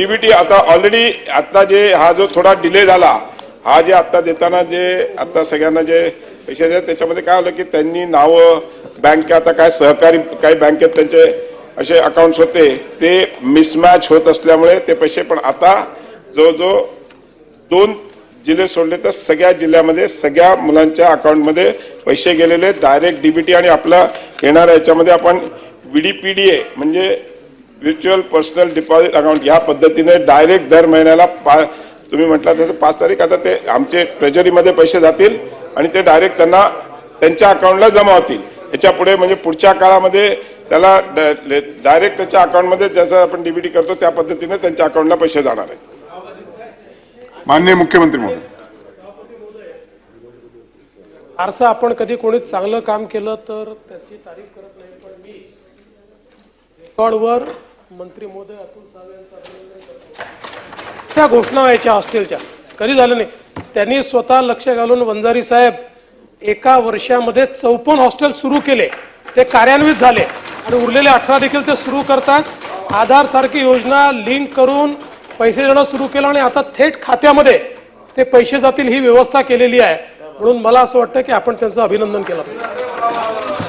DBT आता already आता जे हा जो थोडा डिले झाला हा जे आता देताना जे आता सगळ्यांना जे पैसे देतात त्याच्यामध्ये काय होलं की त्यांनी नावं बँक आता काय सहकारी काही बँकेत त्यांचे असे अकाउंट्स होते ते मिसमॅच होत असल्यामुळे ते पैसे पण आता जो जो दोन जिल्हे सोडले तर सगळ्या जिल्ह्यामध्ये सगळ्या मुलांच्या अकाउंटमध्ये पैसे गेलेले डायरेक्ट डीबीटी आणि आपला येणाऱ्या याच्यामध्ये आपण V D P D A म्हणजे व्हिच्युअल पर्सनल डिपॉझिट अकाउंट या पद्धतीने डायरेक्ट दर महिन्याला पा तुम्ही म्हटलं तसं पाच तारीख आता ते आमचे ट्रेजरीमध्ये पैसे जातील आणि ते डायरेक्ट त्यांना त्यांच्या अकाउंटला जमा होतील. याच्यापुढे म्हणजे पुढच्या काळामध्ये त्याला डायरेक्ट त्याच्या अकाउंटमध्ये जसं आपण डीबीटी करतो त्या पद्धतीने त्यांच्या अकाउंटला पैसे जाणार आहेत. माननीय मुख्यमंत्री महोदय. फारसं आपण कधी कोणी चांगलं काम केलं तर त्याची तारीफ करत नाही पण मी रेकॉर्डवर मंत्री महोदय अतुल सावे यांचा अभिनंदन करतो. त्या घोषणा व्हायच्या हॉस्टेलच्या. कधी झालं नाही. त्यांनी स्वतः लक्ष घालून वंजारी साहेब एका वर्षामध्ये चौपन्न हॉस्टेल सुरू केले. ते कार्यान्वित झाले. आणि उरलेले अठरा देखील ते सुरू करतात. आधार सारखी योजना लिंक करून पैसे देणं सुरू केलं आणि आता थेट खात्यामध्ये ते पैसे जातील ही व्यवस्था केलेली आहे. म्हणून मला असं वाटतं की आपण त्यांचं अभिनंदन केलं पाहिजे.